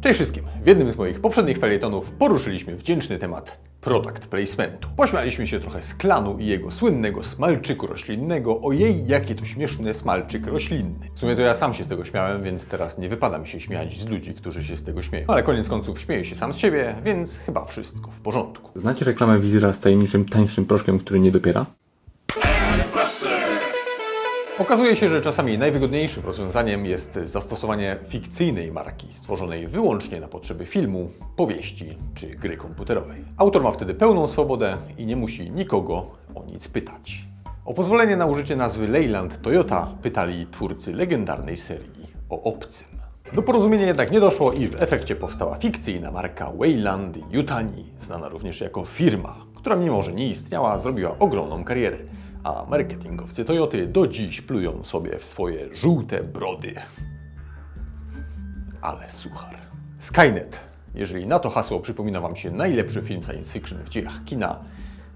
Cześć wszystkim! W jednym z moich poprzednich felietonów poruszyliśmy wdzięczny temat product placementu. Pośmialiśmy się trochę z klanu i jego słynnego smalczyku roślinnego. Ojej, jaki to śmieszny smalczyk roślinny. W sumie to ja sam się z tego śmiałem, więc teraz nie wypada mi się śmiać z ludzi, którzy się z tego śmieją. Ale koniec końców śmieję się sam z siebie, więc chyba wszystko w porządku. Znacie reklamę wizjera z tajemniczym, tańszym proszkiem, który nie dopiera? Okazuje się, że czasami najwygodniejszym rozwiązaniem jest zastosowanie fikcyjnej marki, stworzonej wyłącznie na potrzeby filmu, powieści czy gry komputerowej. Autor ma wtedy pełną swobodę i nie musi nikogo o nic pytać. O pozwolenie na użycie nazwy Leyland Toyota pytali twórcy legendarnej serii o obcym. Do porozumienia jednak nie doszło i w efekcie powstała fikcyjna marka Wayland Yutani, znana również jako firma, która mimo, że nie istniała, zrobiła ogromną karierę a marketingowcy Toyoty do dziś plują sobie w swoje żółte brody. Ale suchar. Skynet. Jeżeli na to hasło przypomina Wam się najlepszy film science fiction w dziejach kina,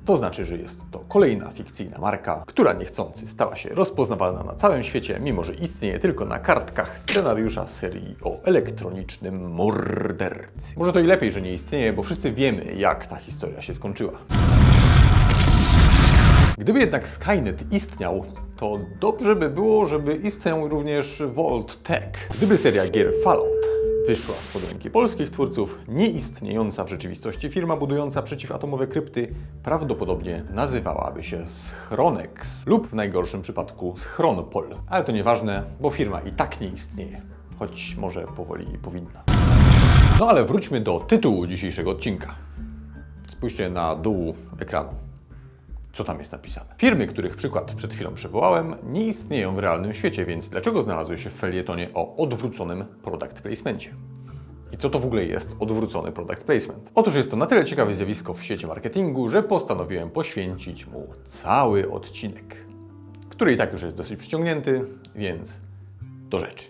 to znaczy, że jest to kolejna fikcyjna marka, która niechcący stała się rozpoznawalna na całym świecie, mimo że istnieje tylko na kartkach scenariusza serii o elektronicznym mordercy. Może to i lepiej, że nie istnieje, bo wszyscy wiemy, jak ta historia się skończyła. Gdyby jednak Skynet istniał, to dobrze by było, żeby istniał również Vault Tech. Gdyby seria gier Fallout wyszła spod ręki polskich twórców, nieistniejąca w rzeczywistości firma budująca przeciwatomowe krypty prawdopodobnie nazywałaby się Schronex lub w najgorszym przypadku Schronpol. Ale to nieważne, bo firma i tak nie istnieje, choć może powoli powinna. No ale wróćmy do tytułu dzisiejszego odcinka. Spójrzcie na dół ekranu co tam jest napisane. Firmy, których przykład przed chwilą przywołałem, nie istnieją w realnym świecie, więc dlaczego znalazły się w felietonie o odwróconym product placemencie? I co to w ogóle jest odwrócony product placement? Otóż jest to na tyle ciekawe zjawisko w sieci marketingu, że postanowiłem poświęcić mu cały odcinek, który i tak już jest dosyć przyciągnięty, więc do rzeczy.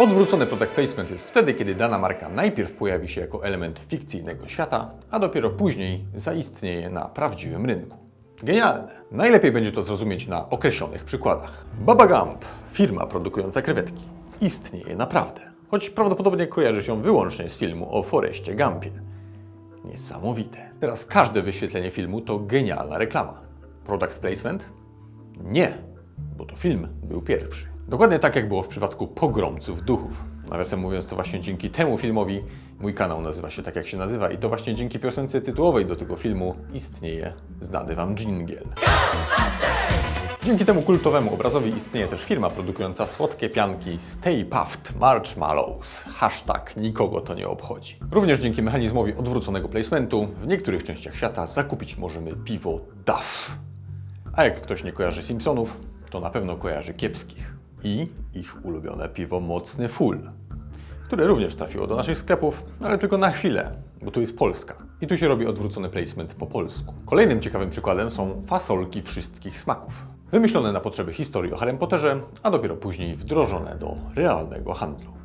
Odwrócony product placement jest wtedy, kiedy dana marka najpierw pojawi się jako element fikcyjnego świata, a dopiero później zaistnieje na prawdziwym rynku. Genialne! Najlepiej będzie to zrozumieć na określonych przykładach. Baba Gump, firma produkująca krewetki, istnieje naprawdę, choć prawdopodobnie kojarzy się wyłącznie z filmu o Foreście Gumpie. Niesamowite. Teraz każde wyświetlenie filmu to genialna reklama. Product placement? Nie, bo to film był pierwszy. Dokładnie tak jak było w przypadku pogromców duchów. Nawiasem mówiąc, to właśnie dzięki temu filmowi mój kanał nazywa się tak, jak się nazywa, i to właśnie dzięki piosence tytułowej do tego filmu istnieje znany Wam dżingiel. Dzięki temu kultowemu obrazowi istnieje też firma produkująca słodkie pianki Stay Puft Marshmallows. Hashtag nikogo to nie obchodzi. Również dzięki mechanizmowi odwróconego placementu w niektórych częściach świata zakupić możemy piwo Duff. A jak ktoś nie kojarzy Simpsonów, to na pewno kojarzy kiepskich. I ich ulubione piwo Mocny Full, które również trafiło do naszych sklepów, ale tylko na chwilę, bo tu jest Polska. I tu się robi odwrócony placement po polsku. Kolejnym ciekawym przykładem są fasolki wszystkich smaków. Wymyślone na potrzeby historii o Harry Potterze, a dopiero później wdrożone do realnego handlu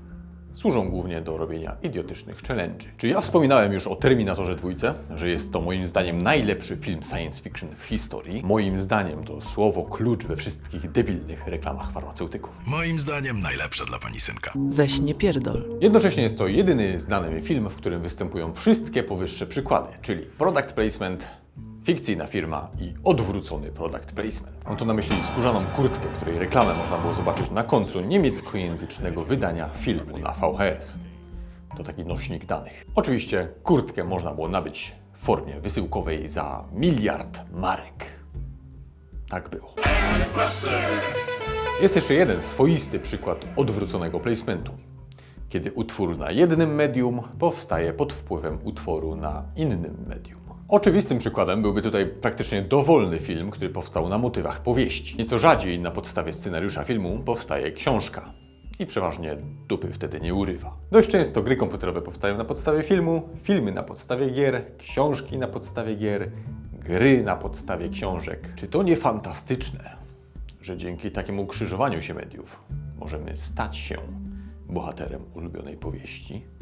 służą głównie do robienia idiotycznych challenge'y. Czy ja wspominałem już o Terminatorze dwójce, że jest to moim zdaniem najlepszy film science fiction w historii? Moim zdaniem to słowo klucz we wszystkich debilnych reklamach farmaceutyków. Moim zdaniem najlepsze dla pani synka. Weź nie pierdol. Jednocześnie jest to jedyny znany mi film, w którym występują wszystkie powyższe przykłady, czyli product placement, fikcyjna firma i odwrócony product placement. Mam tu na myśli skórzaną kurtkę, której reklamę można było zobaczyć na końcu niemieckojęzycznego wydania filmu na VHS. To taki nośnik danych. Oczywiście kurtkę można było nabyć w formie wysyłkowej za miliard marek. Tak było. Jest jeszcze jeden swoisty przykład odwróconego placementu. Kiedy utwór na jednym medium powstaje pod wpływem utworu na innym medium. Oczywistym przykładem byłby tutaj praktycznie dowolny film, który powstał na motywach powieści. Nieco rzadziej na podstawie scenariusza filmu powstaje książka. I przeważnie dupy wtedy nie urywa. Dość często gry komputerowe powstają na podstawie filmu, filmy na podstawie gier, książki na podstawie gier, gry na podstawie książek. Czy to nie fantastyczne, że dzięki takiemu ukrzyżowaniu się mediów możemy stać się bohaterem ulubionej powieści?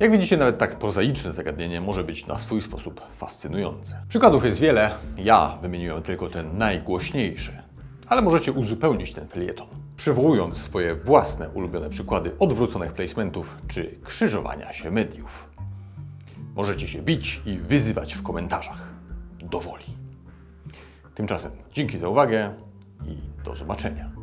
Jak widzicie, nawet tak prozaiczne zagadnienie może być na swój sposób fascynujące. Przykładów jest wiele, ja wymieniłem tylko ten najgłośniejszy. Ale możecie uzupełnić ten felieton, przywołując swoje własne ulubione przykłady odwróconych placementów czy krzyżowania się mediów. Możecie się bić i wyzywać w komentarzach. Do woli. Tymczasem dzięki za uwagę i do zobaczenia.